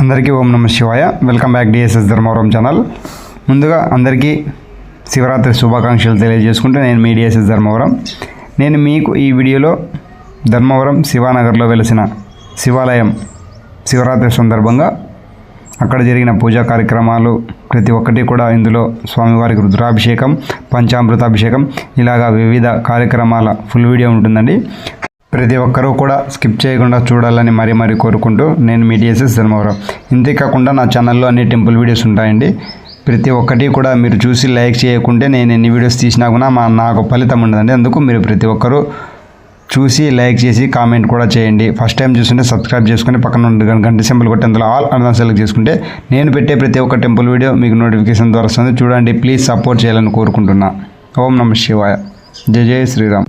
అందరికీ ఓం నమ శివాయ. Welcome back DSS Dharmavaram channel. ముందుగా అందరికీ శివరాత్రి శుభాకాంక్షలు తెలియజేసుకుంటూ నేను మీ డిఎస్ఎస్ ధర్మవరం. నేను మీకు ఈ వీడియోలో ధర్మవరం శివానగర్లో వెలిసిన శివాలయం శివరాత్రి సందర్భంగా అక్కడ జరిగిన పూజా కార్యక్రమాలు ప్రతి ఒక్కటి కూడా ఇందులో స్వామివారికి రుద్రాభిషేకం పంచామృతాభిషేకం ఇలాగా వివిధ కార్యక్రమాల ఫుల్ వీడియో ఉంటుందండి. ప్రతి ఒక్కరూ కూడా స్కిప్ చేయకుండా చూడాలని మరీ మరీ కోరుకుంటూ నేను మీ డిఎస్ఎస్ ధర్మవరం. ఇంతేకాకుండా నా ఛానల్లో అన్ని టెంపుల్ వీడియోస్ ఉంటాయండి. ప్రతి ఒక్కటి కూడా మీరు చూసి లైక్ చేయకుంటే నేను ఎన్ని వీడియోస్ తీసినా కూడా మా నాకు ఫలితం ఉండదండి. అందుకు మీరు ప్రతి ఒక్కరూ చూసి లైక్ చేసి కామెంట్ కూడా చేయండి. ఫస్ట్ టైం చూస్తుంటే సబ్స్క్రైబ్ చేసుకుని పక్కన ఉండే గంట సింబల్ కొట్టి అందులో ఆల్ అర్థం సెలెక్ట్ చేసుకుంటే నేను పెట్టే ప్రతి ఒక్క టెంపుల్ వీడియో మీకు నోటిఫికేషన్ ద్వారా వస్తుంది. చూడండి ప్లీజ్ సపోర్ట్ చేయాలని కోరుకుంటున్నా. ఓం నమ శివాయ. జై జై శ్రీరామ్.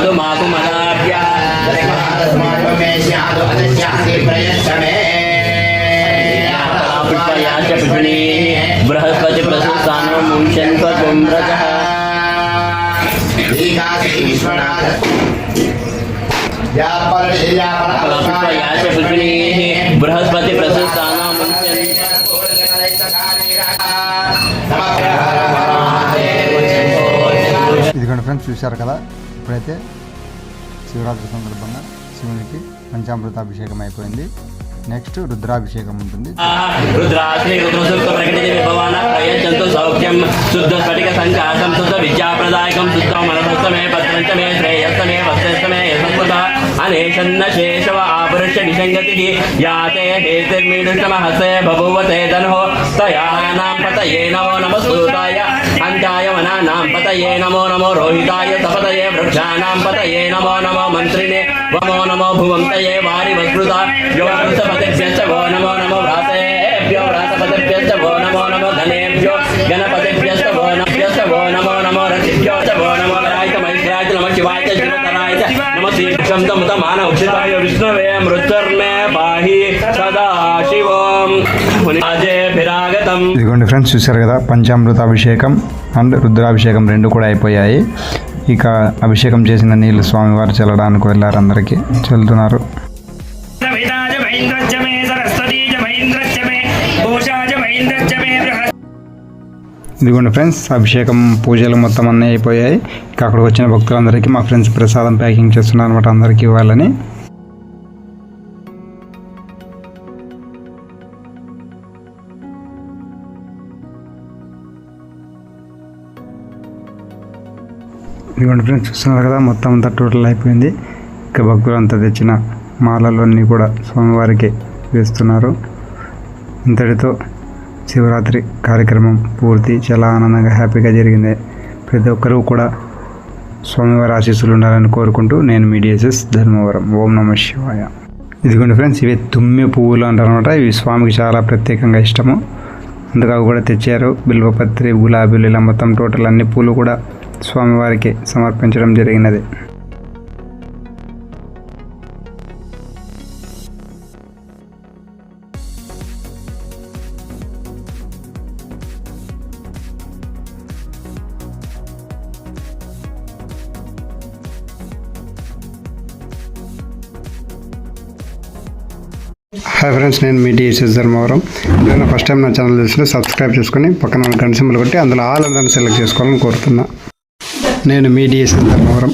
बृहस्पतये मधुमाकुमदाभ्यः पुष्पयाश्च पुष्पिणीः बृहस्पति प्रसुस्थानो मुञ्चन्त्वपुम्रजः पुष्पयाश्च पुष्पिणीः बृहस्पति प्रसुस्थानो मुञ्चन्त्व ఇదిగోండి ఫ్రెండ్స్ చూశారు కదా ఇప్పుడైతే శివరాత్రి సందర్భంగా శివునికి పంచామృత అభిషేకం అయిపోయింది నెక్స్ట్ రుద్రాభిషేకం ఉంటుంది అంకాయ వనా పతయే నమో నమో రోహితాయ సపతయ संकाशं शुद्ध विद्याप्रदायकं शुद्ध मनसस्तमे भद्रञ्च मे श्रेयस्तमे वत्सस्तमे यशस्वत अनेशन्न शेषव आपुरुष निसङ्गतिः याते हेतिर्मीडुष्टमहसे बभूवते धनुः तयानां पतये नमो नमः सूताय अन्त्याय वनानां पतये नमो नमो रोहिताय तपतये वृक्षाणां पतये नमो नमो मन्त्रिणे वमो नमो भुवन्तये वारि वस्कृता यो वृषपतिभ्यश्च वो नमो नमो भ्रातेभ्यो भ्रातपतिभ्यश्च वो नमो नमो धनेभ्यो गणपतिभ्यश्च वो नभ्यश्च वो नमो नमो रथिभ्यो च वो नमो वराय च महिषाय च नमः शिवाय च शिवतराय च नमः श्रीक्षं तं तं मानवक्षिताय विष्णवे मृत्युर्मे पाहि सदा शिवम् मुनिराजेभिरागतम् ఇదిగోండి ఫ్రెండ్స్ చూశారు కదా పంచామృతాభిషేకం అండ్ రుద్రాభిషేకం రెండు కూడా అయిపోయాయి ఇక అభిషేకం చేసిన నీళ్ళు స్వామివారు చల్లడానికి వెళ్ళారు అందరికీ. చల్లుతున్నారు. ఇదిగోండి ఫ్రెండ్స్ అభిషేకం పూజలు మొత్తం అన్నీ అయిపోయాయి. ఇక అక్కడికి వచ్చిన భక్తులందరికీ మా ఫ్రెండ్స్ ప్రసాదం ప్యాకింగ్ చేస్తున్నారు అనమాట అందరికీ ఇవ్వాలని ఇదిగోండి ఫ్రెండ్స్ చూస్తున్నారు కదా మొత్తం అంతా టోటల్ అయిపోయింది. ఇక భక్తులంతా తెచ్చిన మాలలన్నీ కూడా స్వామివారికి వేస్తున్నారు. ఇంతటితో శివరాత్రి కార్యక్రమం పూర్తి. చాలా ఆనందంగా హ్యాపీగా జరిగింది. ప్రతి ఒక్కరూ కూడా స్వామివారి ఆశీస్సులు ఉండాలని కోరుకుంటూ నేను మీ డిఎస్ఎస్ ధర్మవరం. ఓం నమ శివాయ. ఇదిగోండి ఫ్రెండ్స్ ఇవి తుమ్మె పువ్వులు అంటారనమాట ఇవి స్వామికి చాలా ప్రత్యేకంగా ఇష్టము. అందుకు అవి కూడా తెచ్చారు. బిల్వపత్రి గులాబీలు ఇలా మొత్తం టోటల్ అన్ని పూలు కూడా స్వామివారికి సమర్పించడం జరిగినది. హాయ్ ఫ్రెండ్స్ నేను మీ టీఎస్ఎస్ ధర్మవరం నేను ఫస్ట్ టైం నా ఛానల్ చూసిన సబ్స్క్రైబ్ చేసుకొని పక్కన గంట సింబల్ కొట్టి అందులో ఆల్ అందరిని సెలెక్ట్ చేసుకోవాలని కోరుతున్నా. నేను మీ డిఎస్ఎస్ ధర్మవరం.